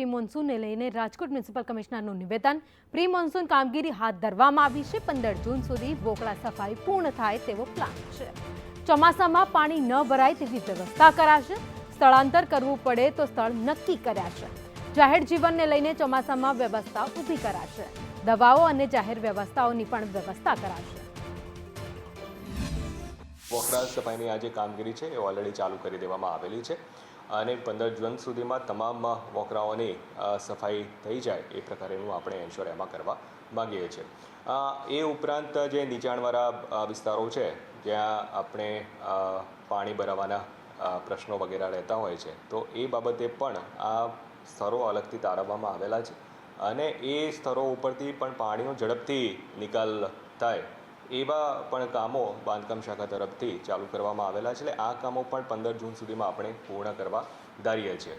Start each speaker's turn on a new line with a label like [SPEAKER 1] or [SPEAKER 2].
[SPEAKER 1] Pre મોન્સૂનને લઈને Rajkot municipal કમિશનરનું નિવેદન. Pre monsoon કામગીરી હાથ ધરવામાં આવી છે. પંદર જૂન સુધી વોકળા સફાઈ પૂર્ણ થાય તેવો પ્લાન છે. ચોમાસામાં પાણી ન ભરાય તેવી વ્યવસ્થા કરાશે. સ્થળાંતર કરવું પડે તો સ્થળ નક્કી કર્યા છે. જાહેર જીવનને લઈને ચોમાસામાં વ્યવસ્થા ઊભી કરાશે. દવાઓ અને જાહેર વ્યવસ્થાઓની પણ વ્યવસ્થા કરાશે.
[SPEAKER 2] વપરાશ સફાઈની આ જે કામગીરી છે. એ ઓલરેડી ચાલુ કરી દેવામાં આવેલી છે. અને પંદર જૂન સુધીમાં તમામ વોકરાઓની સફાઈ થઈ જાય એ પ્રકારેનું આપણે એન્શ્યોર એમાં કરવા માગીએ છીએ. એ ઉપરાંત જે નીચાણવાળા વિસ્તારો છે, જ્યાં આપણે પાણી ભરાવાના પ્રશ્નો વગેરે રહેતા હોય છે, તો એ બાબતે પણ આ સ્થળો અલગથી તારવવામાં આવેલા છે. અને એ સ્થળો ઉપરથી પણ પાણીનો ઝડપથી નિકાલ થાય એવા પણ કામો બાંધકામ શાખા તરફથી ચાલુ કરવામાં આવેલા છે. એટલે આ કામો પણ પંદર જૂન સુધીમાં આપણે પૂર્ણ કરવા ધારીએ છીએ.